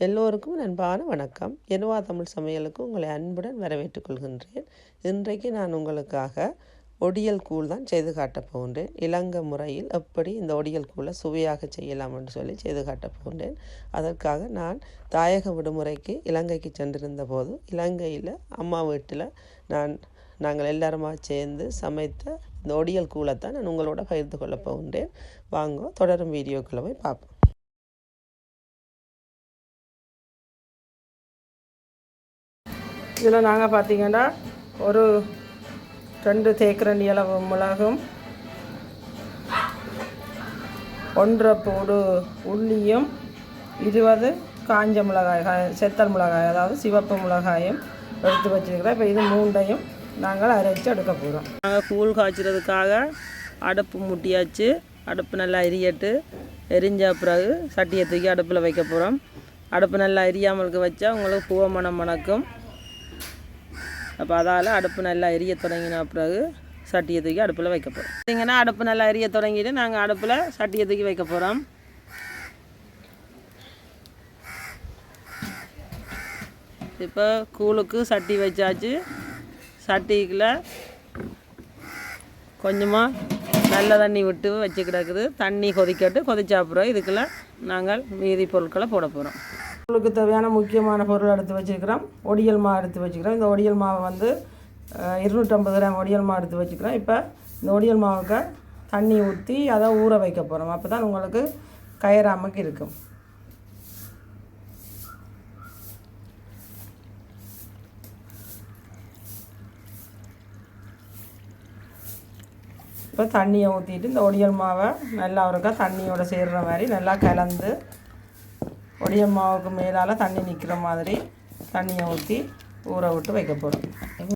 எல்லோருக்கும் அன்பான வணக்கம். எனுவா தமிழ் சமையலுக்கு உங்களை அன்புடன் வரவேற்றுக் கொள்கின்றேன். இன்றைக்கு நான் உங்களுக்காக ஒடியல் கூழ் தான் செய்து காட்டப் போகின்றேன். இலங்கை முறையில் எப்படி இந்த ஒடியல் கூழை சுவையாக செய்யலாம் என்று சொல்லி செய்து காட்டப் போகின்றேன். அதற்காக நான் தாயக விடுமுறைக்கு இலங்கைக்கு சென்றிருந்த போது இலங்கையில் அம்மா வீட்டில் நான் நாங்கள் எல்லாருமா சேர்ந்து சமைத்த இந்த ஒடியல் கூழை தான் நான் உங்களோட பகிர்ந்து கொள்ளப் போகின்றேன். வாங்க தொடரும் வீடியோக்களை போய் பார்ப்போம். இதில் நாங்கள் பார்த்தீங்கன்னா ஒரு ரெண்டு தேக்கரண்டி அளவு மிளகும் ஒன்றரை போடு உள்ளியும் இருபது காஞ்ச மிளகாய் செத்தல் மிளகாய் அதாவது சிவப்பு மிளகாயும் எடுத்து வச்சுருக்கிறோம். இப்போ இது மூண்டையும் நாங்கள் அரைச்சி எடுக்க போகிறோம். நாங்கள் கூழ் காய்ச்சறதுக்காக அடுப்பு முட்டியாச்சு. அடுப்பு நல்லா எரியட்டு. எரிஞ்ச பிறகு சட்டியை தூக்கி அடுப்பில் வைக்க போகிறோம். அடுப்பு நல்லா எரியாமலுக்கு வச்சா உங்களுக்கு பூவ மணம் மணக்கும் அப்போ அதால் அடுப்பு நல்லா எரிய தொடங்கின பிறகு சட்டியை தூக்கி அடுப்பில் வைக்க போகிறோம் பார்த்தீங்கன்னா அடுப்பு நல்லா எரிய தொடங்கிட்டு நாங்கள் அடுப்பில் சட்டியை தூக்கி வைக்க போகிறோம் இப்போ கூழுக்கு சட்டி வச்சாச்சு. சட்டிக்குள்ள கொஞ்சமாக நல்ல தண்ணி விட்டு வச்சு கிடக்குது. தண்ணி கொதிக்கட்டு கொதிச்ச அப்புறம் இதுக்குள்ளே நாங்கள் மீதி பொருட்களை போட போகிறோம் உங்களுக்கு தேவையான முக்கியமான பொருள் எடுத்து வச்சுருக்கிறோம். ஒடியல் மாவு எடுத்து வச்சுக்கிறோம் இந்த ஒடியல் மாவை வந்து இருநூற்றம்பது கிராம் ஒடியல் மாவு எடுத்து வச்சுக்கிறோம் இப்போ இந்த ஒடியல் மாவுக்கு தண்ணி ஊற்றி அதை ஊற வைக்க போகிறோம் அப்போ தான் உங்களுக்கு கயறாமக்கு இருக்கும். இப்போ தண்ணியை ஊற்றிட்டு இந்த ஒடியல் மாவை நல்லா ஒருக்கா தண்ணியோட சேர்கிற மாதிரி நல்லா கலந்து ஒடியல் மாவுக்கு மேலால் தண்ணி நிற்கிற மாதிரி தண்ணியை ஊற்றி ஊற விட்டு வைக்க போகிறோம்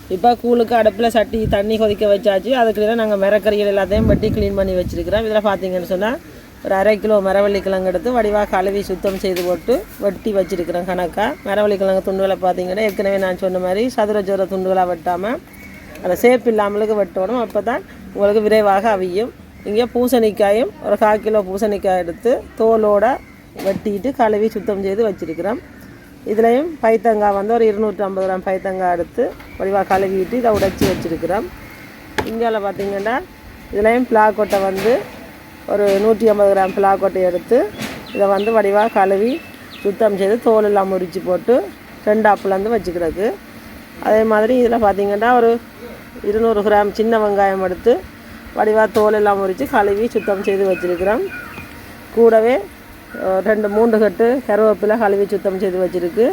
இப்போ கூழுக்கு அடுப்பில் சட்டி தண்ணி கொதிக்க வச்சாச்சு. அதுக்குள்ள நாங்கள் மிரக்கறிகள் எல்லாத்தையும் வெட்டி க்ளீன் பண்ணி வச்சுருக்கிறோம். இதில் பார்த்தீங்கன்னு சொன்னால் ஒரு அரை கிலோ மரவள்ளி கிழங்கு எடுத்து வடிவாக கழுவி சுத்தம் செய்து போட்டு வெட்டி வச்சுருக்கிறேன் கணக்காக மரவள்ளி கிழங்கு துண்டுகளை பார்த்தீங்கன்னா ஏற்கனவே நான் சொன்ன மாதிரி சதுர சதுர துண்டுகளாக வெட்டாமல் அதை சேப் இல்லாமலுக்கு வெட்டணும். அப்போ தான் உங்களுக்கு விரைவாக அவியும். இங்கே பூசணிக்காயும் ஒரு கால் கிலோ பூசணிக்காய் எடுத்து தோலோடு வெட்டிட்டு கழுவி சுத்தம் செய்து வச்சுருக்கிறோம் இதுலேயும் பைத்தங்காய் வந்து ஒரு இருநூற்றி ஐம்பது கிராம் பைத்தங்காய் எடுத்து வடிவாக கழுவிட்டு இதை உடைச்சி வச்சுருக்கிறோம் இங்கே பார்த்தீங்கன்னா இதுலேயும் பிளாக்கொட்டை வந்து ஒரு நூற்றி ஐம்பது கிராம் பிளாக்கொட்டை எடுத்து இதை வந்து வடிவாக கழுவி சுத்தம் செய்து தோல் எல்லாம் முறித்து போட்டு ரெண்டு ஆப்பிலேருந்து வச்சுக்கிறது. அதே மாதிரி இதில் பார்த்திங்கன்னா ஒரு இருநூறு கிராம் சின்ன வெங்காயம் எடுத்து வடிவாக தோல் எல்லாம் முறித்து கழுவி சுத்தம் செய்து வச்சுருக்கிறோம். கூடவே ரெண்டு மூன்று கட்டு கருவேப்பிலை கழுவி சுத்தம் செய்து வச்சுருக்கு.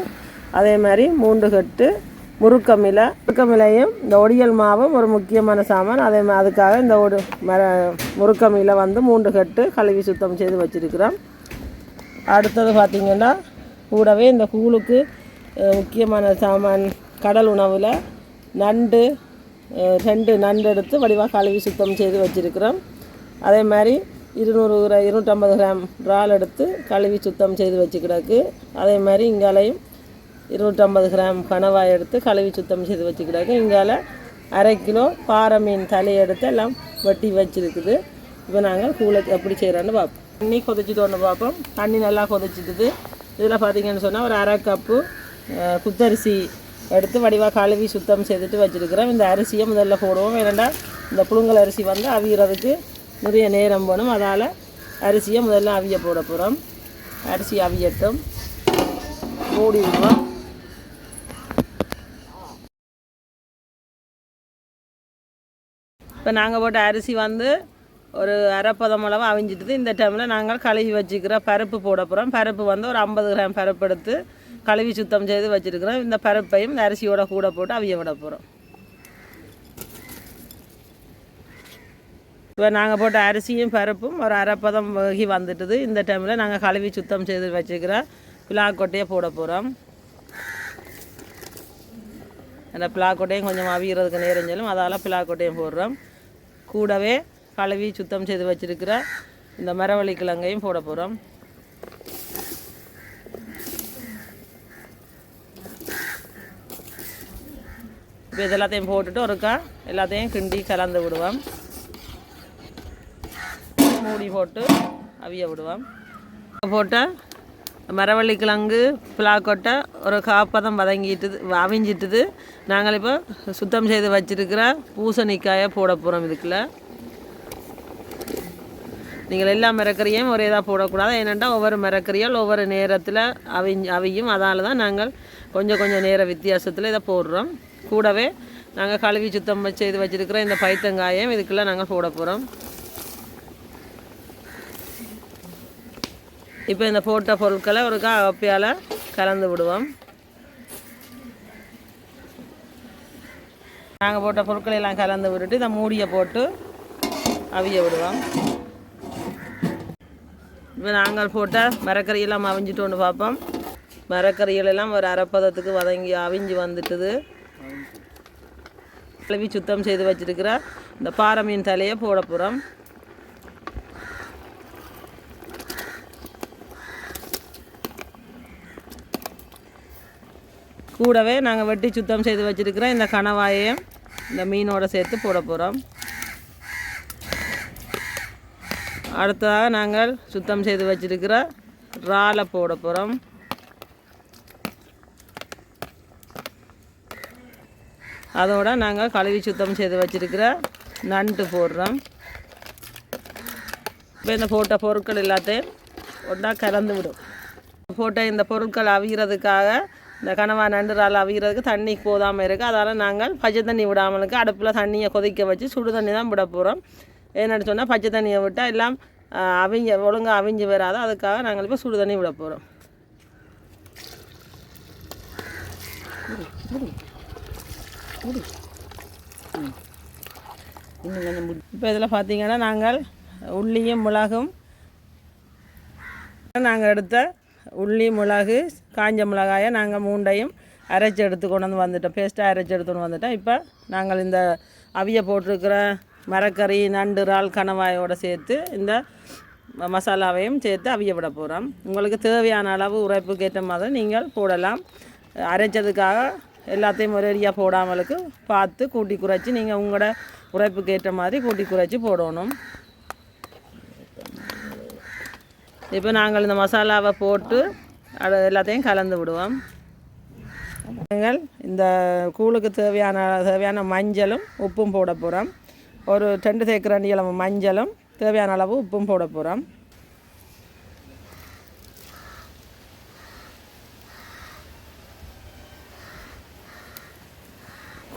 அதே மாதிரி மூன்று கட்டு முறுக்கமில முருக்கமிலையும் இந்த ஒடியல் மாவும் ஒரு முக்கியமான சாமான். அதே மா அதுக்காக இந்த ஒரு மர முறுக்கமில வந்து மூன்று கட்டு கழுவி சுத்தம் செய்து வச்சுருக்கிறோம். அடுத்தது பார்த்திங்கன்னா கூடவே இந்த கூழுக்கு முக்கியமான சாமான் கடல் உணவில் நண்டு ரெண்டு நண்டு எடுத்து வடிவாக கழுவி சுத்தம் செய்து வச்சுருக்கிறோம். அதே மாதிரி இருநூறு கிரா இருநூற்றம்பது கிராம் இறால் எடுத்து கழுவி சுத்தம் செய்து வச்சுக்கிடாக்கு. அதே மாதிரி இங்காலையும் இருநூற்றம்பது கிராம் கணவாய் எடுத்து கழுவி சுத்தம் செய்து வச்சுக்கிடாக்கு இங்கால அரை கிலோ பாறை மீன் தலையை எடுத்து எல்லாம் வெட்டி வச்சுருக்குது. இப்போ நாங்கள் கூலை எப்படி செய்கிறோன்னு பார்ப்போம். தண்ணி கொதிச்சுட்டு ஒன்று பார்ப்போம். தண்ணி நல்லா கொதிச்சிட்டுது. இதில் பார்த்தீங்கன்னு சொன்னால் ஒரு அரை கப்பு குத்தரிசி எடுத்து வடிவாக கழுவி சுத்தம் செய்துட்டு வச்சுருக்கிறோம். இந்த அரிசியை முதல்ல போடுவோம். ஏன்னா இந்த புழுங்கல் அரிசி வந்து அவிகிறதுக்கு நிறைய நேரம் போகணும். அதால் அரிசியை முதல்ல அவிய போட போகிறோம் அரிசி அவியட்டும். மூடி விடுவோம். இப்போ நாங்கள் போட்ட அரிசி வந்து ஒரு அரைப்பதம் அளவு அவிஞ்சிட்டுது. இந்த டைமில் நாங்கள் கழுவி வச்சுக்கிற பருப்பு போட போகிறோம் பருப்பு வந்து ஒரு ஐம்பது கிராம் பருப்பு எடுத்து கழுவி சுத்தம் செய்து வச்சுருக்கிறோம். இந்த பருப்பையும் இந்த அரிசியோட கூட போட்டு அவிய விட போகிறோம் இப்போ நாங்கள் போட்ட அரிசியும் பருப்பும் ஒரு அரைப்பதம் வகி வந்துட்டுது. இந்த டைமில் நாங்கள் கழுவி சுத்தம் செய்து வச்சுக்கிற பிளாக்கொட்டையை போட போகிறோம் அந்த பிளாக்கொட்டையும் கொஞ்சம் அவிகிறதுக்கு நேரம் சொல்லும். அதால் பிளாக்கொட்டையும் போடுறோம். கூடவே கழுவி சுத்தம் செய்து வச்சுருக்கிற இந்த மரவள்ளி கிழங்கையும் போட போகிறோம் இப்போ இது எல்லாத்தையும் போட்டுட்டு ஒருக்கா எல்லாத்தையும் கிண்டி கலந்து விடுவோம். மூடி போட்டு அவிய விடுவோம். போட்டால் மரவள்ளி கிழங்கு பிளாக்கொட்டை ஒரு காப்பதம் வதங்கிட்டுது அவிஞ்சிட்டுது. நாங்கள் இப்போ சுத்தம் செய்து வச்சுருக்கிற பூசணிக்காயை போட போகிறோம் இதுக்குள்ள. நீங்கள் எல்லா மிரக்கறியும் ஒரே இதாக போடக்கூடாது. ஏனென்றால் ஒவ்வொரு மிரக்கறியால் ஒவ்வொரு நேரத்தில் அவிஞ்சு அவியும். அதால் தான் நாங்கள் கொஞ்சம் கொஞ்சம் நேர வித்தியாசத்தில் இதை போடுறோம். கூடவே நாங்கள் கழுவி சுத்தம் செய்து வச்சுருக்கிற இந்த பைத்தங்காயம் இதுக்குள்ளே நாங்கள் போட போகிறோம் இப்போ இந்த போட்ட பொருட்களை ஒரு காப்பியால் கலந்து விடுவோம். நாங்கள் போட்ட பொருட்களை எல்லாம் கலந்து விட்டுட்டு இதை மூடியை போட்டு அவிய விடுவோம். இப்போ நாங்கள் போட்ட மரக்கறியெல்லாம் அவிஞ்சிட்டோன்னு பார்ப்போம். மரக்கறிகள் எல்லாம் ஒரு அரைப்பதத்துக்கு வதங்கி அவிஞ்சு வந்துட்டுது. கழுவி சுத்தம் செய்து வச்சிருக்கிற இந்த பாறை மீன் தலையை போட போகிறோம். கூடவே நாங்கள் வெட்டி சுத்தம் செய்து வச்சுருக்கிறோம் இந்த கணவாயையும் இந்த மீனோட சேர்த்து போட போகிறோம் அடுத்ததாக நாங்கள் சுத்தம் செய்து வச்சுருக்கிற இறாலை போட போகிறோம் அதோட நாங்கள் கழுவி சுத்தம் செய்து வச்சுருக்கிற நண்டு போடுறோம். இப்போ இந்த போட்ட பொருட்கள் எல்லாத்தையும் ஒன்றா கலந்து விடும். போட்ட இந்த பொருட்கள் அவிகிறதுக்காக இந்த கனவா நண்டு இறால் அவிகிறதுக்கு தண்ணி போதாமல் இருக்குது அதால் நாங்கள் பச்சை தண்ணி விடாமலுக்கு அடுப்பில் தண்ணியை கொதிக்க வச்சு சுடு தண்ணி தான் விட போகிறோம் ஏன்னு சொன்னால் பச்சை தண்ணியை விட்டால் எல்லாம் அவிஞ்ச ஒழுங்காக அவிஞ்சு வராது. அதுக்காக நாங்கள் இப்போ சுடு தண்ணி விட போகிறோம் இப்போ இதில் பார்த்தீங்கன்னா நாங்கள் உள்ளியும் மிளகும் நாங்கள் எடுத்த உள்ளி மிளகு காஞ்ச மிளகாயை நாங்கள் மூண்டையும் அரைச்சி எடுத்து கொண்டு வந்து வந்துட்டோம். பேஸ்ட்டாக அரைச்சி எடுத்துன்னு வந்துட்டோம். இப்போ நாங்கள் இந்த அவிய போட்டிருக்கிற மரக்கறி நண்டு இறால் கணவாயோடு சேர்த்து இந்த மசாலாவையும் சேர்த்து அவிய விட போகிறோம் உங்களுக்கு தேவையான அளவு உரைப்புக்கு ஏற்ற மாதிரி நீங்கள் போடலாம். அரைச்சதுக்காக எல்லாத்தையும் ஒரேடியாக போடாமலுக்கு பார்த்து கூட்டி குறைச்சி நீங்கள் உங்களோட உரைப்புக்கு ஏற்ற மாதிரி கூட்டி குறைச்சி போடணும். இப்போ நாங்கள் இந்த மசாலாவை போட்டு அது எல்லாத்தையும் கலந்து விடுவோம். நாங்கள் இந்த கூழுக்கு தேவையான தேவையான மஞ்சளும் உப்பும் போட போகிறோம் ஒரு ரெண்டு தேக்கிற நீளம் மஞ்சளும் தேவையான அளவு உப்பும் போட போகிறோம்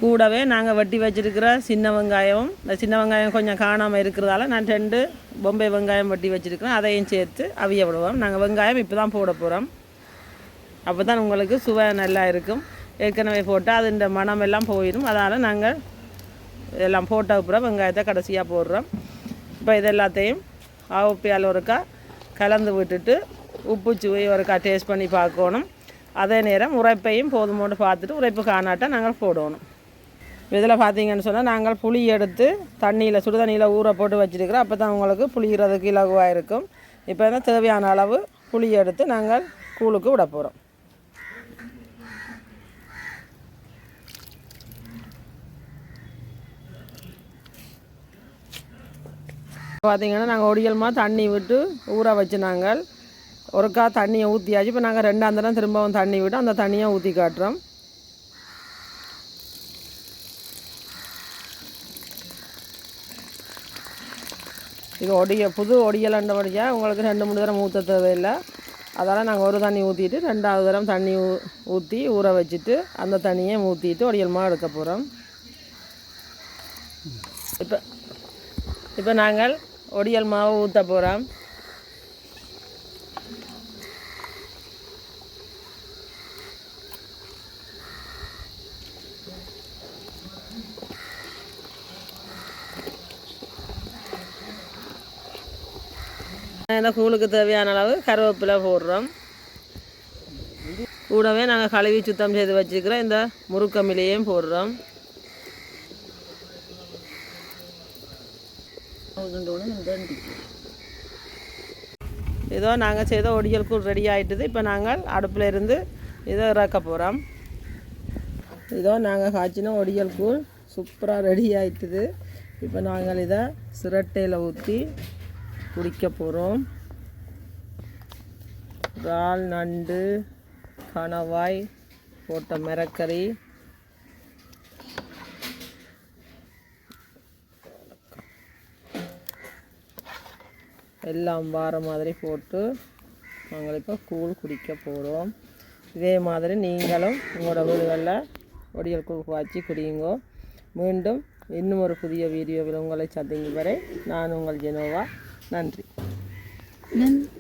கூடவே நாங்கள் வெட்டி வச்சிருக்கிற சின்ன வெங்காயம். இந்த சின்ன வெங்காயம் கொஞ்சம் காணாமல் இருக்கிறதால நான் ரெண்டு பொம்பை வெங்காயம் வெட்டி வச்சிருக்கிறேன். அதையும் சேர்த்து அவிய விடுவோம். நாங்கள் வெங்காயம் இப்போ தான் போட போகிறோம் அப்போ தான் உங்களுக்கு சுவை நல்லா இருக்கும். ஏற்கனவே போட்டால் அது இந்த மனம் எல்லாம் போயிடும். அதனால் நாங்கள் எல்லாம் போட்ட அப்புறம் வெங்காயத்தை கடைசியாக போடுறோம். இப்போ இது எல்லாத்தையும் ஆவப்பியால் ஒருக்கா கலந்து விட்டுட்டு உப்பு சுவை ஒருக்கா டேஸ்ட் பண்ணி பார்க்கணும். அதே நேரம் உரைப்பையும் போதுமோடு பார்த்துட்டு உரைப்பு காணாட்டா நாங்கள் போடணும். இதில் பார்த்தீங்கன்னு சொன்னால் நாங்கள் புளி எடுத்து தண்ணியில் சுடு தண்ணியில் ஊற போட்டு வச்சுருக்கிறோம். அப்போ தான் உங்களுக்கு புளிகிறதுக்கு இலகுவாக இருக்கும். இப்போ தான் தேவையான அளவு புளி எடுத்து நாங்கள் கூழுக்கு விட போகிறோம். பார்த்தீங்கன்னா நாங்கள் ஒடியல்மா தண்ணி விட்டு ஊற வச்சு நாங்கள் ஒருக்கா தண்ணியை ஊற்றியாச்சு இப்போ நாங்கள் ரெண்டாம் தரம் திரும்பவும் தண்ணி விட்டு அந்த தண்ணியை ஊற்றி காட்டுறோம். இது ஒடிய புது ஒடியலண்டபடியாக உங்களுக்கு ரெண்டு மூணு தரம் ஊற்ற தேவையில்லை. அதால் நாங்கள் ஒரு தண்ணி ஊற்றிட்டு ரெண்டாவது தரம் தண்ணி ஊ ஊற்றி ஊற வச்சுட்டு அந்த தண்ணியை ஊற்றிட்டு ஒடியல்மா எடுக்க போகிறோம் இப்போ இப்போ நாங்கள் ஒடியல் மாவு ஊற்ற போகிறோம் இந்த கூழுக்கு தேவையான அளவு கருவேப்பிலை போடுறோம். கூடவே நாங்கள் கழுவி சுத்தம் செய்து வச்சுக்கிற இந்த முறுக்கமிலையும் போடுறோம். இதோ நாங்கள் செய்த ஒடியல் கூழ் ரெடி ஆகிட்டுது இப்போ நாங்கள் அடுப்பில் இருந்து இதை இறக்க போகிறோம் இதோ நாங்கள் காய்ச்சின ஒடியல் கூழ் சூப்பராக ரெடி ஆகிட்டுது இப்போ நாங்கள் இதை சிரட்டையில் ஊற்றி குடிக்க போகிறோம் இறால் நண்டு கணவாய் போட்ட மிரக்கறி. எல்லாம் வார மாதிரி போட்டு நாங்கள் இப்போ கூழ் குடிக்க போகிறோம் இதே மாதிரி நீங்களும் உங்களோட வீடுகளில் ஒடியல் கூழ் காய்ச்சி குடியுங்கோ. மீண்டும் இன்னும் ஒரு புதிய வீடியோவில் உங்களை சந்திக்கும் வரை நான் உங்கள் ஜெனோவா. நன்றி. நன்றி.